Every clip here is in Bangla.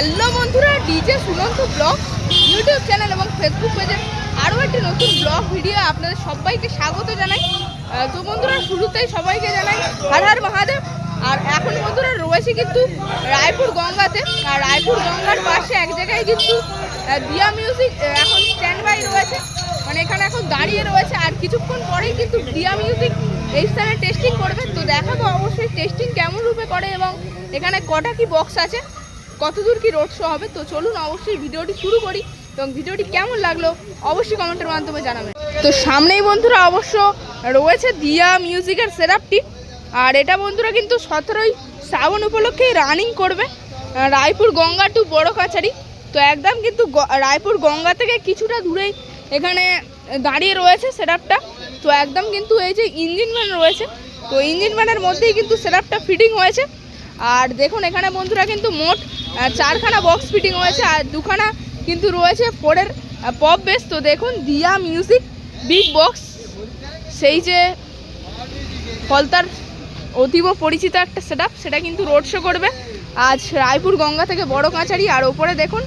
হ্যালো বন্ধুরা, DJ Sunanta blog, YouTube channel এবং ফেসবুক পেজে আরও একটি নতুন ব্লগ ভিডিও আপনাদের সবাইকে স্বাগত জানাই। তো বন্ধুরা, শুরুতেই সবাইকে জানাই হর হর মহাদেব। আর এখন বন্ধুরা, রয়েছে কিন্তু রায়পুর গঙ্গাতে। আর রায়পুর গঙ্গার পাশে এক জায়গায় কিন্তু দিয়া মিউজিক এখন স্ট্যান্ড বাই রয়েছে। মানে এখানে এখন দাঁড়িয়ে রয়েছে। আর কিছুক্ষণ পরেই কিন্তু দিয়া মিউজিক এই স্থানে টেস্টিং করবে। তো দেখাবো অবশ্যই টেস্টিং কেমন রূপে করে এবং এখানে কটা কি বক্স আছে। কতদূর কি রোড শো হবে? তো চলুন অবশ্যই ভিডিওটি শুরু করি এবং ভিডিওটি কেমন লাগল অবশ্যই কমেন্টের মাধ্যমে জানাবেন। তো সামনেই বন্ধুরা অবশ্য রয়েছে দিয়া মিউজিকের সেরাপটি আর এটা বন্ধুরা কিন্তু সতেরোই শ্রাবণ উপলক্ষেই রানিং করবে রায়পুর গঙ্গা টু বড় কাছারি তো একদম কিন্তু রায়পুর গঙ্গা থেকে কিছুটা দূরেই এখানে দাঁড়িয়ে রয়েছে সেটআপটা তো একদম কিন্তু এই যে ইঞ্জিন ম্যান রয়েছে, তো ইঞ্জিন ম্যানের মধ্যেই কিন্তু সেটআপটা ফিটিং হয়েছে। আর দেখুন এখানে বন্ধুরা কিন্তু মোট চারখানা বক্স ফিটিং হয়েছে আর দুখানা কিন্তু রয়েছে ফোরের পপ বেস তো দেখুন, দিয়া মিউজিক বিগ বক্স সেই যে ফলতার অতীব পরিচিত একটা সেট সেটা কিন্তু রোড শো করবে। আজ রায়পুর গঙ্গা থেকে বড় কাছারি আর ওপরে দেখুন,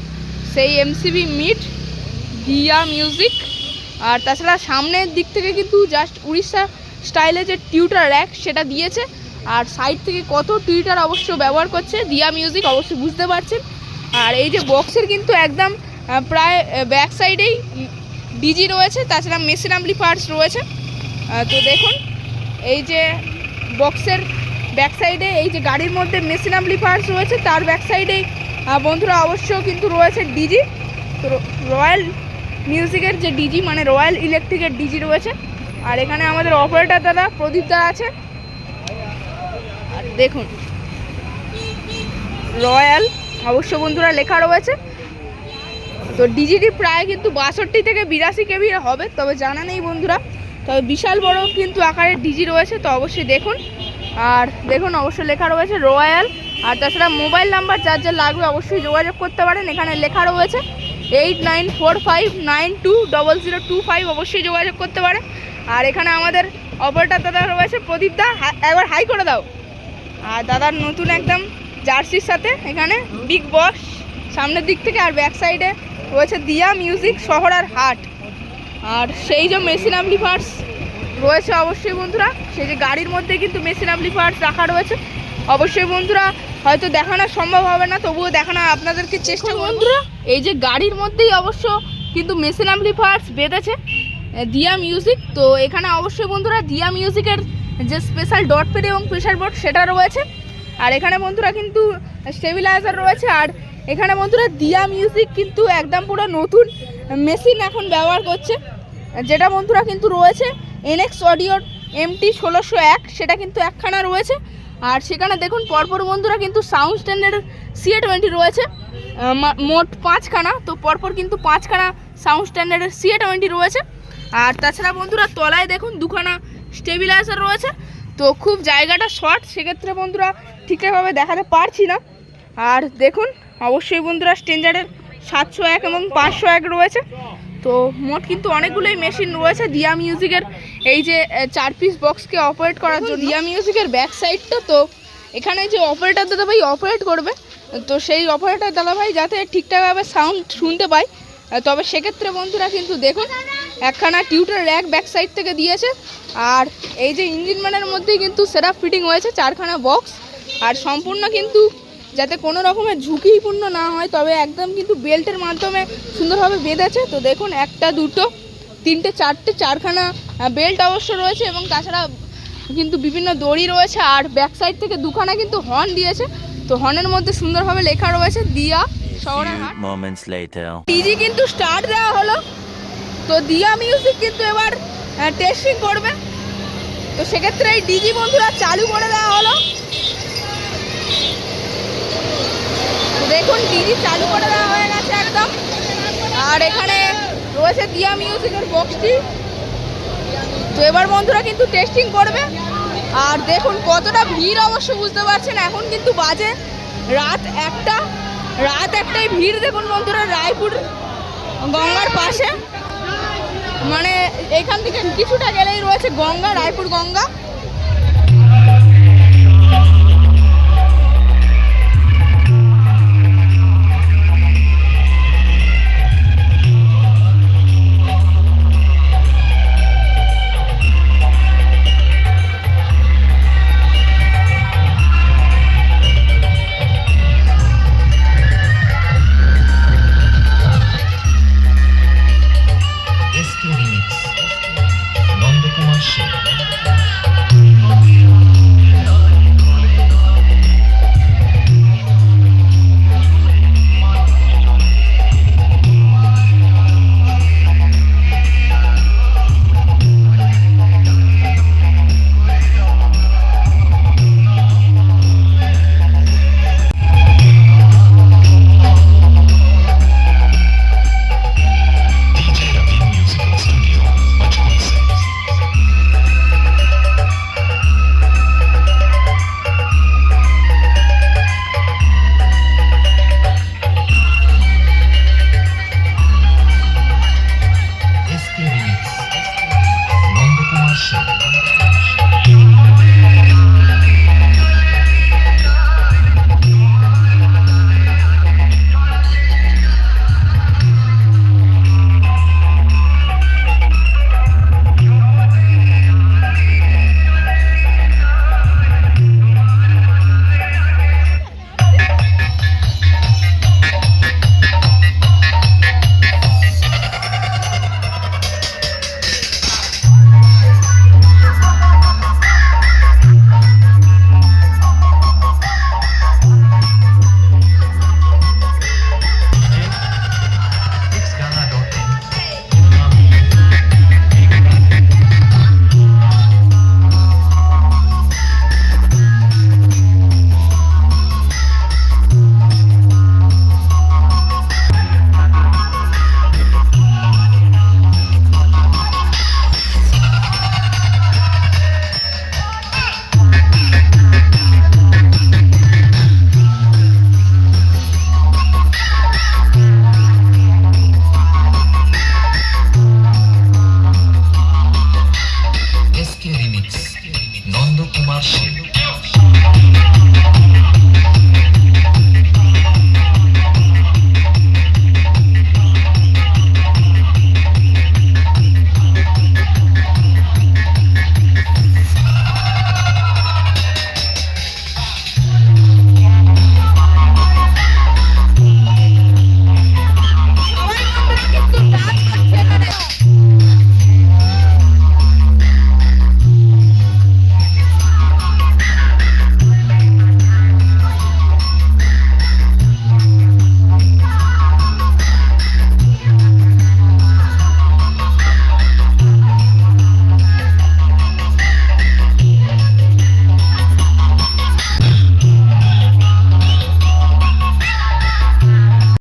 সেই এমসিবি মিট দিয়া মিউজিক আর তাছাড়া সামনের দিক থেকে কিন্তু জাস্ট উড়িষ্যা স্টাইলে যে টিউটার র্যাক সেটা দিয়েছে। আর সাইড থেকে কত টিউটার অবশ্য ব্যবহার করছে দিয়া মিউজিক অবশ্যই বুঝতে পারছেন। আর এই যে বক্সের কিন্তু একদম প্রায় ব্যাক সাইডেই ডিজি রয়েছে, তাছাড়া মেশিন পার্টস রয়েছে। তো দেখুন, এই যে বক্সের ব্যাক সাইডে এই যে গাড়ির মধ্যে মেশিন পার্টস রয়েছে, তার ব্যাক সাইডেই বন্ধুরা অবশ্য কিন্তু রয়েছে ডিজি তো রয়্যাল মিউজিকের যে ডিজি মানে রয়্যাল ইলেকট্রিকের ডিজি রয়েছে। আর এখানে আমাদের অপারেটর দাদা, প্রদীপ দা আছে। দেখুন, রয়্যাল অবশ্য বন্ধুরা লেখা রয়েছে। তো ডিজিটি প্রায় কিন্তু বাষট্টি থেকে বিরাশি কেবি হবে, তবে জানা নেই বন্ধুরা। তবে বিশাল বড় কিন্তু আকারের ডিজি রয়েছে, তো অবশ্যই দেখুন। আর দেখুন অবশ্যই লেখা রয়েছে রয়্যাল। আর তাছাড়া মোবাইল নাম্বার যার যার লাগবে অবশ্যই যোগাযোগ করতে পারেন। এখানে লেখা রয়েছে eight nine four five nine two double zero two five অবশ্যই যোগাযোগ করতে পারেন। আর এখানে আমাদের অপারেটার দাদা রয়েছে প্রদীপ দা। একবার হাই করে দাও। আর দাদার নতুন একদম জার্সির সাথে এখানে বিগ বস সামনের দিক থেকে আর ব্যাক সাইডে রয়েছে দিয়া মিউজিক শহর আর হাট। আর সেই যে মেশিন পার্টস রয়েছে অবশ্যই বন্ধুরা সেই যে গাড়ির মধ্যে কিন্তু মেশিন পার্টস রাখা রয়েছে। অবশ্যই বন্ধুরা হয়তো দেখানো সম্ভব হবে না তবুও দেখানো আপনাদেরকে চেষ্টা। বন্ধুরা। এই যে গাড়ির মধ্যেই অবশ্য কিন্তু মেশিন পার্টস বেঁধেছে দিয়া মিউজিক তো এখানে অবশ্যই বন্ধুরা দিয়া মিউজিকের যে স্পেশাল ডট পেড এবং প্রেশার বোর্ড সেটা রয়েছে। আর এখানে বন্ধুরা কিন্তু স্টেবিলাইজার রয়েছে। আর এখানে বন্ধুরা দিয়া মিউজিক কিন্তু একদম পুরো নতুন মেশিন এখন ব্যবহার করছে। যেটা বন্ধুরা কিন্তু রয়েছে এনএক্স অডিওর এমটি ষোলোশো এক, সেটা কিন্তু একখানা রয়েছে। আর সেখানে দেখুন পরপর বন্ধুরা কিন্তু সাউন্ড স্ট্যান্ডার্ডের সিএ টোয়েন্টি রয়েছে। মোট পাঁচখানা, তো পরপর কিন্তু পাঁচখানা সাউন্ড স্ট্যান্ডার্ডের সিএ টোয়েন্টি রয়েছে। আর তাছাড়া বন্ধুরা তলায় দেখুন দুখানা স্টেবিলাইজার রয়েছে। তো খুব জায়গাটা শর্ট, সেক্ষেত্রে বন্ধুরা ঠিকঠাকভাবে দেখাতে পারছি না। আর দেখুন, অবশ্যই বন্ধুরা স্টেঞ্জারের সাতশো এক এবং পাঁচশো এক রয়েছে। তো মোট কিন্তু অনেকগুলোই মেশিন রয়েছে দিয়া মিউজিকের। এই যে চার পিস বক্সকে অপারেট করার জন্য, দিয়া মিউজিকের ব্যাক সাইডটা তো এখানে যে অপারেটর দাদাভাই অপারেট করবে, তো সেই অপারেটর দাদাভাই যাতে ঠিকঠাকভাবে সাউন্ড শুনতে পায়। তবে সেক্ষেত্রে বন্ধুরা কিন্তু দেখুন একখানা টিউটার র্যাক ব্যাক সাইড থেকে দিয়েছে। আর এই যে ইঞ্জিন ম্যানের মধ্যেই কিন্তু সেরা ফিটিং হয়েছে চারখানা বক্স আর সম্পূর্ণ কিন্তু যাতে কোনো রকমের ঝুঁকিপূর্ণ না হয় তবে একদম কিন্তু বেল্টের মাধ্যমে সুন্দরভাবে বেঁধেছে। তো দেখুন একটা দুটো তিনটে চারটে চারখানা বেল্ট অবশ্য রয়েছে এবং তাছাড়া কিন্তু বিভিন্ন দড়ি রয়েছে। আর ব্যাক সাইড থেকে দুখানা কিন্তু হর্ন দিয়েছে। তো হর্নের মধ্যে সুন্দরভাবে লেখা রয়েছে দিয়া শহরের হাট। Later. কিন্তু স্টার্ট দেওয়া হলো। তো দিয়া মিউজিক কিন্তু এবার টেস্টিং করবে। তো সেক্ষেত্রে এই ডিজি বন্ধুরা চালু করে দেওয়া হলো। দেখুন ডিজি চালু করে দেওয়া হয়ে গেছে একদম। আর এখানে রয়েছে দিয়া মিউজিকের বক্সটি তো এবার বন্ধুরা কিন্তু টেস্টিং করবে। আর দেখুন, কতটা ভিড় অবশ্য বুঝতে পারছেন, এখন কিন্তু বাজে রাত একটা। রাত একটাই ভিড়, দেখুন বন্ধুরা, রায়পুর গঙ্গার পাশে। মানে এখান থেকে কিছুটা গেলেই রয়েছে গঙ্গা রায়পুর গঙ্গা।